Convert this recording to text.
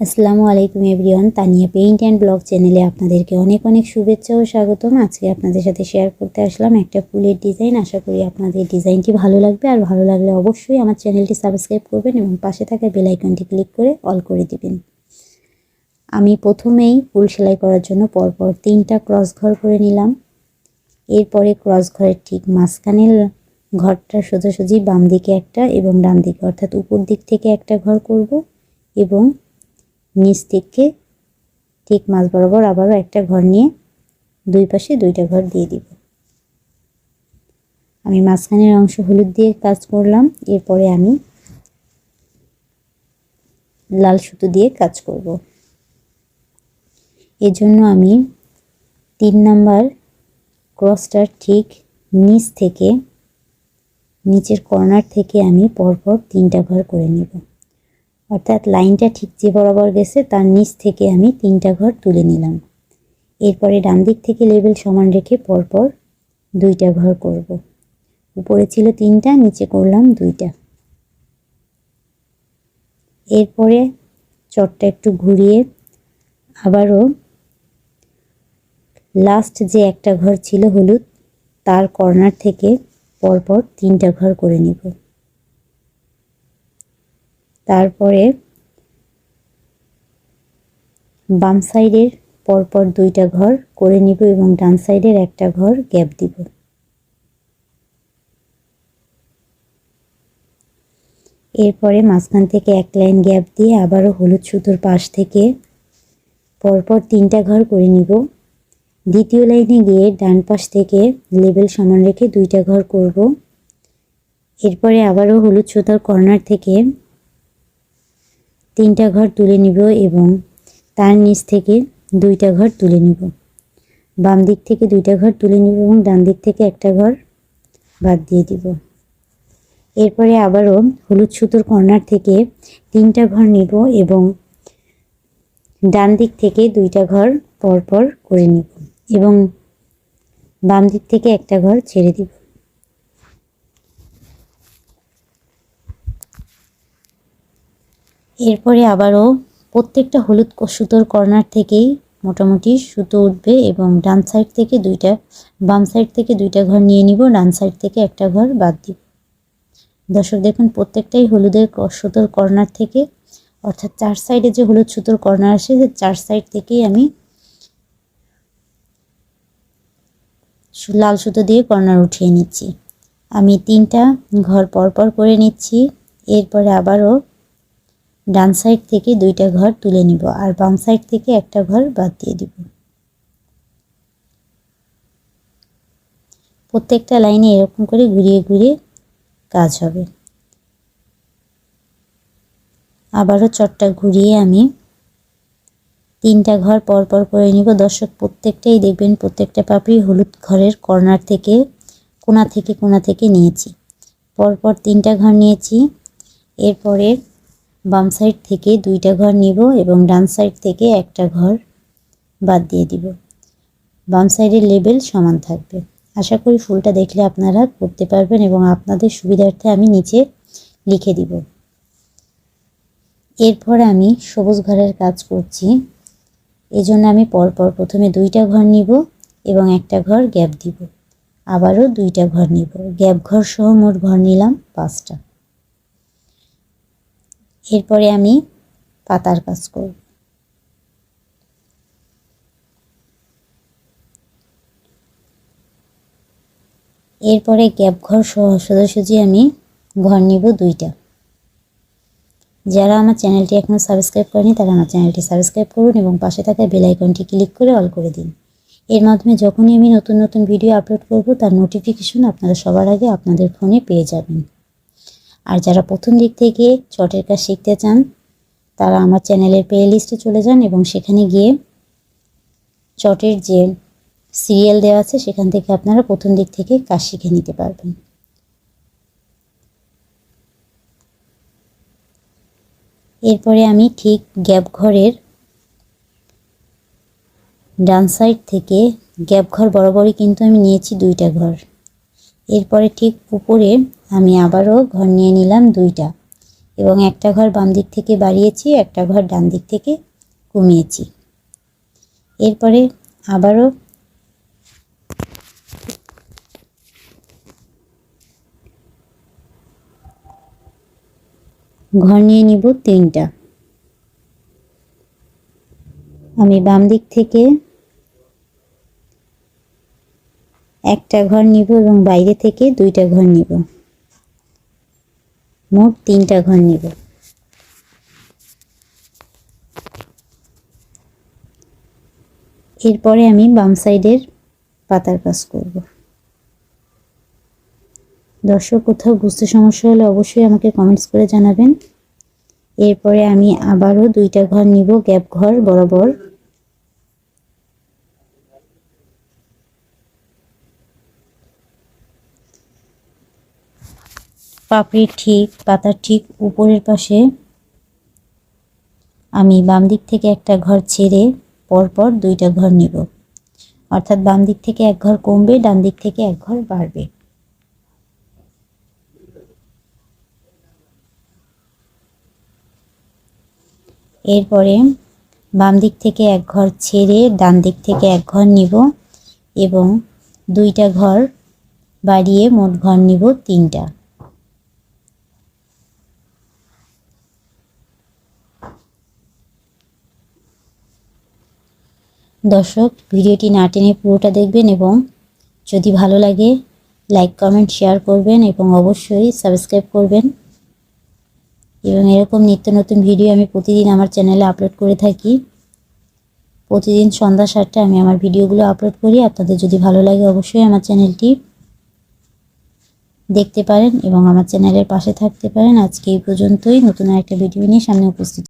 আসসালামু আলাইকুম everyone, Tania paint and blog চ্যানেলে আপনাদেরকে অনেক অনেক শুভেচ্ছা ও স্বাগতম। আজকে আপনাদের সাথে শেয়ার করতে আসলাম একটা ফুলের ডিজাইন। আশা করি আপনাদের ডিজাইনটি ভালো লাগবে। আর ভালো লাগলে অবশ্যই আমার চ্যানেলটি সাবস্ক্রাইব করবেন এবং পাশে থাকা বেল আইকনটি ক্লিক করে অল করে দিবেন। আমি প্রথমেই ফুল সেলাই করার জন্য পরপর তিনটা ক্রস ঘর করে নিলাম। এরপরে ক্রস ঘরের ঠিক মাঝখানের ঘরটা সোজাসুজি বাম দিকে একটা এবং ডান দিকে অর্থাৎ উপর দিক থেকে একটা ঘর করব এবং নিচ থেকে ঠিক মাঝ বরাবর আবারও একটা ঘর নিয়ে দুই পাশে দুইটা ঘর দিয়ে দিব। আমি মাঝখানের অংশ হলুদ দিয়ে কাজ করলাম, এরপরে আমি লাল সুতো দিয়ে কাজ করব। এজন্য আমি তিন নাম্বার ক্রসটার ঠিক নিচ থেকে, নিচের কর্নার থেকে আমি পরপর তিনটা ঘর করে নেব। অর্থাৎ লাইনটা ঠিক যে বরাবর গেছে, তার নিচ থেকে আমি তিনটা ঘর তুলে নিলাম। এরপরে ডান দিক থেকে লেবেল সমান রেখে পরপর দুইটা ঘর করব। উপরে ছিল তিনটা, নিচে করলাম দুইটা। এরপরে চটটা একটু ঘুরিয়ে আবারও লাস্ট যে একটা ঘর ছিল হলুদ, তার কর্নার থেকে পরপর তিনটা ঘর করে নিব। তারপরে বাম সাইডের পরপর দুইটা ঘর করে নিব এবং ডান সাইডের একটা ঘর গ্যাপ দিব। এরপরে মাঝখান থেকে এক লাইন গ্যাপ দিয়ে আবারও হলুদ সুতোর পাশ থেকে পরপর তিনটা ঘর করে নিব। দ্বিতীয় লাইনে গিয়ে ডান পাশ থেকে লেবেল সমান রেখে দুইটা ঘর করব। এরপরে আবারও হলুদ সুতোর কর্নার থেকে তিনটা ঘর তুলে নিব এবং তার নিচ থেকে দুইটা ঘর তুলে নিব। বাম দিক থেকে দুইটা ঘর তুলে নিব এবং ডান দিক থেকে একটা ঘর বাদ দিয়ে দিব। এরপরে আবারও হলুদ সুতোর কর্নার থেকে তিনটা ঘর নিব এবং ডান দিক থেকে দুইটা ঘর পরপর করে নিব এবং বাম দিক থেকে একটা ঘর ছেড়ে দিব। এরপরে আবারও প্রত্যেকটা হলুদ সুতোর কর্নার থেকেই মোটামুটি সুতো উঠবে এবং ডান সাইড থেকে দুইটা, বাম সাইড থেকে দুইটা ঘর নিয়ে নিব, ডান সাইড থেকে একটা ঘর বাদ দিব। দর্শক, দেখুন প্রত্যেকটাই হলুদের সুতোর কর্নার থেকে, অর্থাৎ চার সাইডে যে হলুদ সুতোর কর্নার আসে যে চার সাইড থেকেই আমি লাল সুতো দিয়ে কর্নার উঠিয়ে নিচ্ছি। আমি তিনটা ঘর পরপর করে নিচ্ছি। এরপরে আবারও ডান সাইড থেকে দুইটা ঘর তুলে নিব আর বাম সাইড থেকে একটা ঘর বাদ দিয়ে দিব। প্রত্যেকটা লাইনে এরকম করে ঘুরিয়ে ঘুরিয়ে কাজ হবে। আবারও চটটা ঘুরিয়ে আমি তিনটা ঘর পরপর করে নিব। দর্শক, প্রত্যেকটাই দেখবেন, প্রত্যেকটা পাপড়ি হলুদ ঘরের কর্নার থেকে, কোনা থেকে কোনা থেকে নিয়েছি। পরপর তিনটা ঘর নিয়েছি। এরপরে বাম সাইড থেকে দুইটা ঘর নিব এবং ডান সাইড থেকে একটা ঘর বাদ দিয়ে দিব। বাম সাইডের লেবেল সমান থাকবে। আশা করি ফুলটা দেখলে আপনারা করতে পারবেন এবং আপনাদের সুবিধার্থে আমি নিচে লিখে দিব। এরপর আমি সবুজ ঘরের কাজ করছি। এজন্য আমি পরপর প্রথমে দুইটা ঘর নিব এবং একটা ঘর গ্যাপ দিব। আবারও দুইটা ঘর নিব। গ্যাপ ঘর সহ মোট ঘর নিলাম পাঁচটা। এরপরে আমি পাতার কাজ করব। এরপরে গ্যাপ ঘর সোজাসুজি আমি ঘর নিব দুইটা। যারা আমার চ্যানেলটি এখনও সাবস্ক্রাইব করেনি, তারা আমার চ্যানেলটি সাবস্ক্রাইব করুন এবং পাশে থাকা বেল আইকনটি ক্লিক করে অল করে দিন। এর মাধ্যমে যখনই আমি নতুন নতুন ভিডিও আপলোড করব, তার নোটিফিকেশন আপনারা সবার আগে আপনাদের ফোনে পেয়ে যাবেন। আর যারা প্রথম দিক থেকে চটের কাজ শিখতে চান, তারা আমার চ্যানেলের প্লে লিস্টে চলে যান এবং সেখানে গিয়ে চটের যে সিরিয়াল দেওয়া আছে, সেখান থেকে আপনারা প্রথম দিক থেকে কাজ শিখে নিতে পারবেন। এরপরে আমি ঠিক গ্যাপ ঘরের ডান সাইড থেকে গ্যাপ ঘর বরাবরই কিন্তু আমি নিয়েছি দুইটা ঘর। এরপরে ঠিক উপরে আমি আবারও ঘর নিয়ে নিলাম দুইটা। এবং একটা ঘর বাম দিক থেকে বাড়িয়েছি, একটা ঘর ডান দিক থেকে কমিয়েছি। এরপরে আবারও ঘর নিয়ে নিব তিনটা। আমি বাম দিক থেকে একটা ঘর নিব এবং বাইরে থেকে দুইটা ঘর নিব। মোট তিনটা ঘর নিব। এরপরে আমি বাম সাইডের পাতার কাজ করব। দর্শক, কোথাও বুঝতে সমস্যা হলে অবশ্যই আমাকে কমেন্টস করে জানাবেন। এরপরে আমি আবারও দুইটা ঘর নিব, গ্যাপ ঘর বরাবর। পাপড়ির ঠিক পাতার ঠিক, উপরের পাশে আমি বাম দিক থেকে একটা ঘর ছেড়ে পরপর দুইটা ঘর নিব। অর্থাৎ বাম দিক থেকে এক ঘর কমবে, ডান দিক থেকে এক ঘর বাড়বে। এরপরে বাম দিক থেকে এক ঘর ছেড়ে ডান দিক থেকে এক ঘর নিব এবং দুইটা ঘর বাড়িয়ে মোট ঘর নিব তিনটা। দর্শক, ভিডিওটি না টেনে পুরোটা দেখবেন এবং যদি ভালো লাগে, লাইক, কমেন্ট, শেয়ার করবেন এবং অবশ্যই সাবস্ক্রাইব করবেন। এবং এরকম নিত্য নতুন ভিডিও আমি প্রতিদিন আমার চ্যানেলে আপলোড করে থাকি। প্রতিদিন সন্ধ্যা সাতটায় আমি আমার ভিডিওগুলো আপলোড করি। আপনাদের যদি ভালো লাগে, অবশ্যই আমার চ্যানেলটি দেখতে পারেন এবং আমার চ্যানেলের পাশে থাকতে পারেন। আজকে এই পর্যন্তই। নতুন একটা ভিডিও নিয়ে সামনে উপস্থিত